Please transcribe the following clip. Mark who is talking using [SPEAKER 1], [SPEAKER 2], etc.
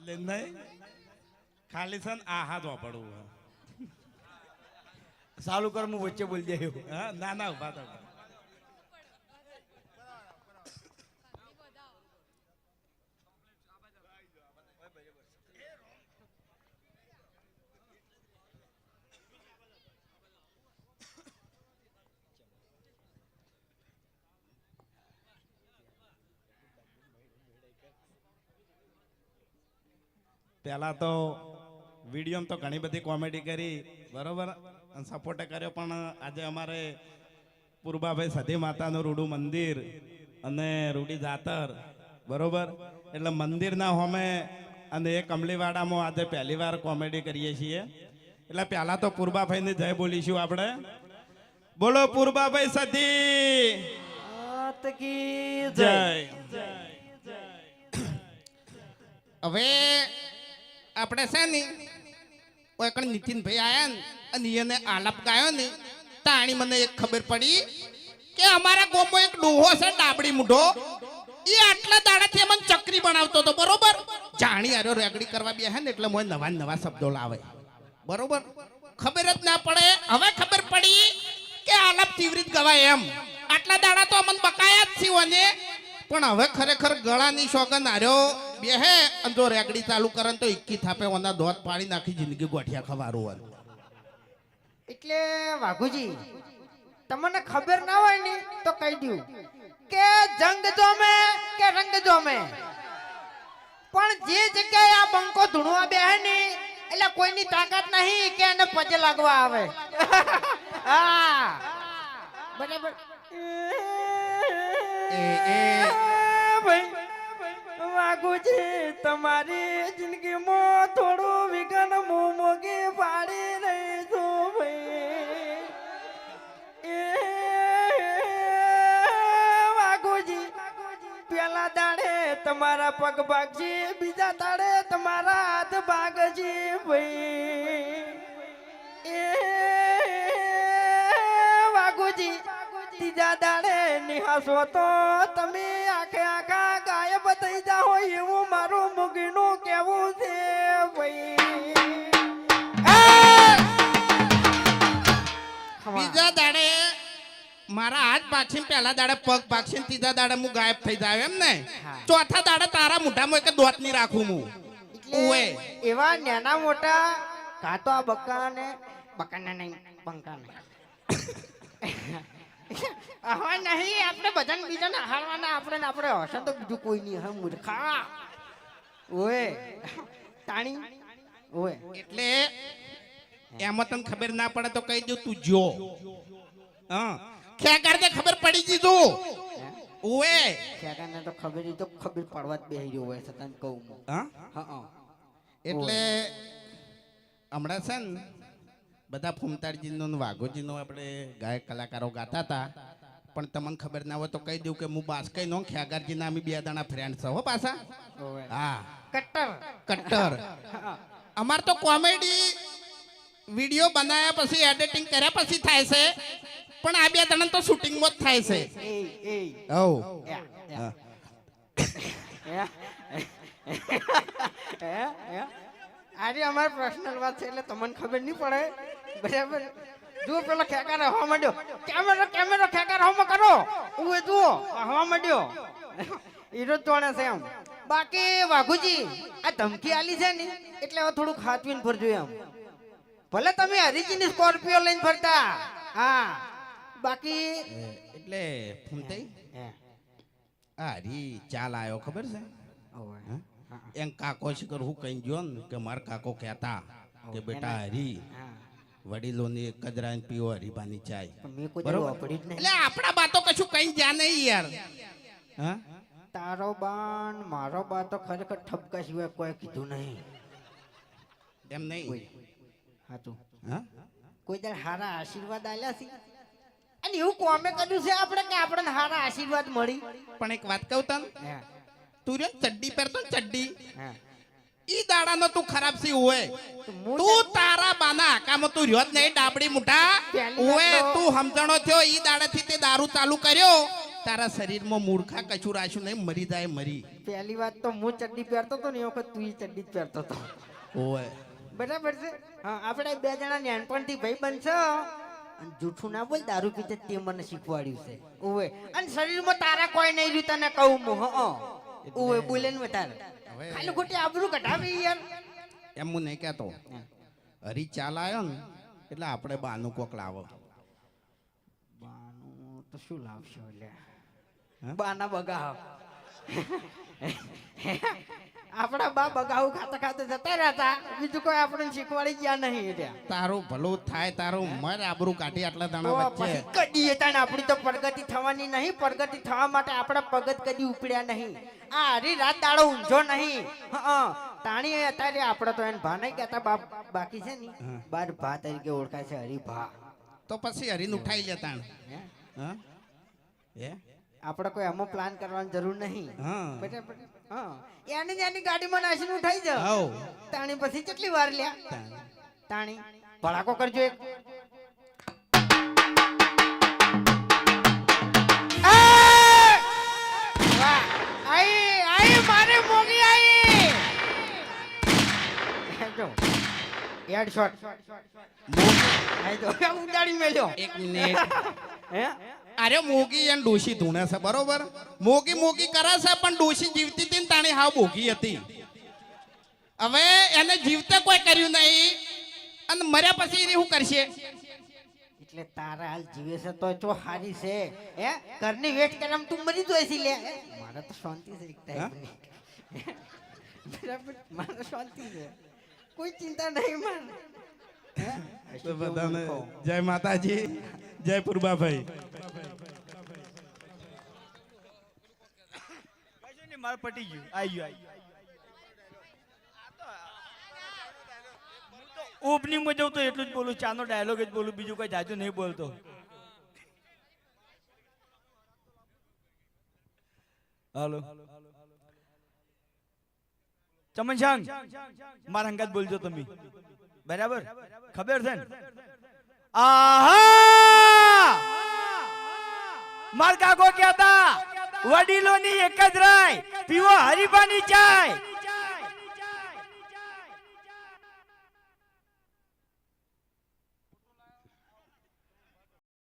[SPEAKER 1] બદલે નહીં. ખાલી છે ને આ વાપરવું સારું
[SPEAKER 2] સાલું કર હું વચ્ચે બોલી જાય
[SPEAKER 1] હા ના ના ઊભા તો પહેલા તો વિડીયોમાં તો ઘણી બધી કોમેડી કરી બરોબર? અને સપોર્ટ કર્યો પણ આજે અમારે પૂર્વાભાઈ સતી માતાનું રૂડું મંદિર અને રૂડી જાતર બરોબર? એટલે મંદિરના હોમે અને એ કમલીવાડામાં આજે પહેલી વાર કોમેડી કરીએ છીએ. એટલે પહેલાં તો પૂર્વાભાઈને જય બોલીશું આપણે. બોલો પૂર્વાભાઈ સતી જય.
[SPEAKER 3] હવે આપણે છે ને કોઈ કણ નીતિનભાઈ આયા ને, અને એને આલાપ ગાયો ને, તાણી મને એક ખબર પડી કે અમારા ગોમો એક ડોહો છે, ડાબડી મૂઢો. એ આટલા દાડાથી મને ચકરી બનાવતો હતો, બરોબર? જાણી આરો રેગડી કરવા બેહે ને, એટલે મોય નવા નવા શબ્દો લાવે. બરોબર? ખબર જ ના પડે. હવે ખબર પડી કે આલાપ તીવ્રિત ગવાય એમ. આટલા દાડા તો અમને બકાયા જ અને પણ હવે ખરેખર ગળાની શોગન આર્યો બેહે અને જો રેગડી ચાલુ કરે તો ઇક્કી થાપે ઓના દોત પાડી નાખી જિંદગી ગોઠિયા ખવારું હોય.
[SPEAKER 4] એટલે વાઘુજી તમને ખબર ના હોય ને તો કહી દઉં કે જંગ જોમે કે રંગ જોમે. પણ જે જગ્યાએ આ બંકો ધૂણવા બેહે ને એટલે કોઈની તાકાત નહીં કે એને પજે લાગવા આવે. હા. બરાબર.
[SPEAKER 3] એ એ.
[SPEAKER 4] ભાઈ વાઘુજી તમારી જિંદગીમાં થોડું વિઘન મું મોગી પાડી રહી છું ભાઈ. પેલા દાડે તમારા પગ ભાગજી બીજા દાડે તમારા હાથ ભાગજી ભાઈ. એ વાઘુજી, ત્રીજા દાડે નિહાસો તો તમે આખે આખા થઈ જાઓ એવું મારું મુગીનું કેવું છે ભાઈ?
[SPEAKER 3] બીજા દાડે મારા હાથ પાછી પહેલા દાડે પગ પાછી ત્રીજા દાડે હું ગાયબ થઈ જાય એમ ને. ચોથા દાડે તારા મોઢામાં એક દોત નહીં રાખું હું. ઓએ.
[SPEAKER 4] એવા નાના મોટા કાં તો આ બક્કાને બક્કાને નહીં બંકાને. હવે નહીં આપણે બધાને બીજાને હારવાના આપણે આપણે હશે તો બીજું કોઈ નહીં હા મૂર્ખા. ઓએ તાણી ઓએ
[SPEAKER 3] એટલે એમાં તને ખબર ના પડે તો કહી દઉં તું જો હા. ખેગાર તે ખબર પડી દીધું. ઓએ
[SPEAKER 4] ખેગાને તો ખબર તો ખબર પડવા જ બેહી રહ્યો હોય છતાં કહું હા.
[SPEAKER 3] હા? એટલે હમણાં છે ને બધા ફૂમતાળજીનો ને વાઘોજીનો આપણે ગાયક કલાકારો ગાતા હતા. પણ તમને ખબર ના હોય તો કહી દઉં કે હું બાસ્કઈ નો ખેગારજીના અમે બે દાણા ફ્રેન્ડ છો હો પાછા. હા.
[SPEAKER 4] કટ્ટર.
[SPEAKER 3] કટ્ટર. અમાર તો કોમેડી વીડિયો બનાવ્યા પછી એડિટિંગ કર્યા પછી થાય છે. પણ આ બે દાણા તો શૂટિંગમાં જ થાય છે.
[SPEAKER 4] યા.
[SPEAKER 3] હા.
[SPEAKER 4] હે? હે? આજે અમારે પર્સનલ વાત છે એટલે તમને ખબર નહીં પડે. બરાબર? જુઓ પેલો ખેકાર હવા માંડ્યો. કેમેરો કેમેરો ખેકાર હવા કરો. ઉએ જુઓ હવા માંડ્યો. હીરો જ છે એમ. બાકી વાઘુજી આ ધમકી આલી છે ને એટલે હવે થોડુંક ખાતવીને ફરજો એમ. ભલે તમે હરીજીની સ્કોર્પિયો લઈને ફરતા. હા. બાકી?
[SPEAKER 3] એટલે ફૂમતાઈ
[SPEAKER 4] થઈ
[SPEAKER 3] આ હરી ચાલ આવ્યો ખબર છે. હા? એમ કાકો શિકર હું કઈ ગયો ને કે મારા કાકો કહેતા કે બેટા હરી વડીલોની કદરાને પીવો હરીબાની ચાય. બરોબર.
[SPEAKER 4] જ
[SPEAKER 3] એટલે આપણા બાતો કશું કઈ જ્યાં નહીં યાર. હા?
[SPEAKER 4] તારો બાન મારો બા તો ખરેખર ઠપકા સિવાય કોઈ કીધું નહીં.
[SPEAKER 3] એમ નહીં?
[SPEAKER 4] હાચું.
[SPEAKER 3] હા?
[SPEAKER 4] કોઈ દર હારા આશીર્વાદ આલ્યા છે? અને એવું કોમે કર્યું છે આપણે કે આપણને હારા આશીર્વાદ મળી?
[SPEAKER 3] પણ એક વાત કહું તને. તું રહ્યો ચડ્ડી પહેરતો ને ચડ્ડી. ઈ દાડાનો તું ખરાબ સી હોય
[SPEAKER 4] તું
[SPEAKER 3] તારા બાના આકામાં તું રહ્યો જ નહીં ડાબડી મુઠા. ઓએ
[SPEAKER 4] તું
[SPEAKER 3] સમજણો થયો ઈ દાડાથી તે દારૂ ચાલુ કર્યો. તારા શરીરમાં મૂર્ખા કશું રાખ્યું નહીં મરી જાય મરી.
[SPEAKER 4] પહેલી વાત તો હું ચડ્ડી પહેરતો હતો ને એ વખત તું ચડ્ડી જ પહેરતો હતો
[SPEAKER 3] ઓય
[SPEAKER 4] બરાબર છે? હા આપણે બે જણા નાનપણથી ભાઈ બનશો અને જૂઠું ના બોલ દારૂ પીતે તે મને શીખવાડ્યું છે. ઓવે અને શરીરમાં તારા કોઈ નહીં રહ્યું તને કહું હું હં. ઓવે બોલે ને તારે ખાલી ખોટી આબરૂ કઢાવી યાર.
[SPEAKER 3] એમ હું નહીં કહેતો. હરી ચાલ આવ્યો ને એટલે આપણે બાનું કોક લાવો.
[SPEAKER 4] બાનું તો શું લાવશો લે બાના બગાવ. આપણા બા બગાવું ખાતા ખાતા જતા રહેતા બીજું કોઈ આપણને શીખવાડી ગયા નહીં એટલે.
[SPEAKER 3] તારું ભલું થાય તારું મર આબરૂ કાઢી આટલા દાણા વચ્ચે.
[SPEAKER 4] કદી તાણ આપણી તો પ્રગતિ થવાની નહીં. પ્રગતિ થવા માટે આપણા પગત કદી ઉપડ્યા નહીં. આ હરી રાત દાડો ઊંઝો નહીં. તાણી અત્યારે આપણે તો એને ભા નહીં કહેતા બાપ બાકી છે ને બાર ભા તરીકે ઓળખાય છે હરી ભા.
[SPEAKER 3] તો પછી હરીને ઉઠાઈ લે તાણ.
[SPEAKER 4] હે? આપણે કોઈ આમાં પ્લાન કરવાની જરૂર નહીં.
[SPEAKER 3] હા.
[SPEAKER 4] એની એની ગાડીમાં નાસીને ઉઠાઈ જાવ. તાણી પછી કેટલી વાર લ્યા?
[SPEAKER 3] તાણી
[SPEAKER 4] ભડાકો કરજો એક. જો હેડશોટ આઈ તો ઉડાડી મેલ્યો.
[SPEAKER 3] એક મિનિટ.
[SPEAKER 4] હે?
[SPEAKER 3] અરે મોગી અને ડોશી ધૂણે છે બરોબર? મોગી મોગી કરે છે પણ ડોશી જીવતી હતી ને તાણી હાવ ભોગી હતી. હવે એને જીવતે કોઈ કર્યું નહીં. અને મર્યા પછી એની શું કરશે?
[SPEAKER 4] એટલે તારા હાલ જીવે છે તો ચો હારી છે. હે? ઘરની વેટ કરમ તું મરી જોઈ છી લે. મારે તો શાંતિ છે એક ટાઈમ બરાબર? મારે શાંતિ છે. કોઈ ચિંતા નહીં મારે
[SPEAKER 1] તો બધાને જય માતાજી જય પૂર્વાભાઈ
[SPEAKER 2] કશું પટી ગયું? આઈ ગયું તો એટલું જ બોલું ચાનો ડાયલોગ જ બોલું બીજું કોઈ જાજુ નહીં બોલતો. હાલો. ચમન શાંગ મારા હંગાત બોલજો તમે. બરાબર? ખબર છે ને? આહા! માર કાકો કહેતા, વડીલોની એક જ રાય, પીવો હરીફાની ચાય.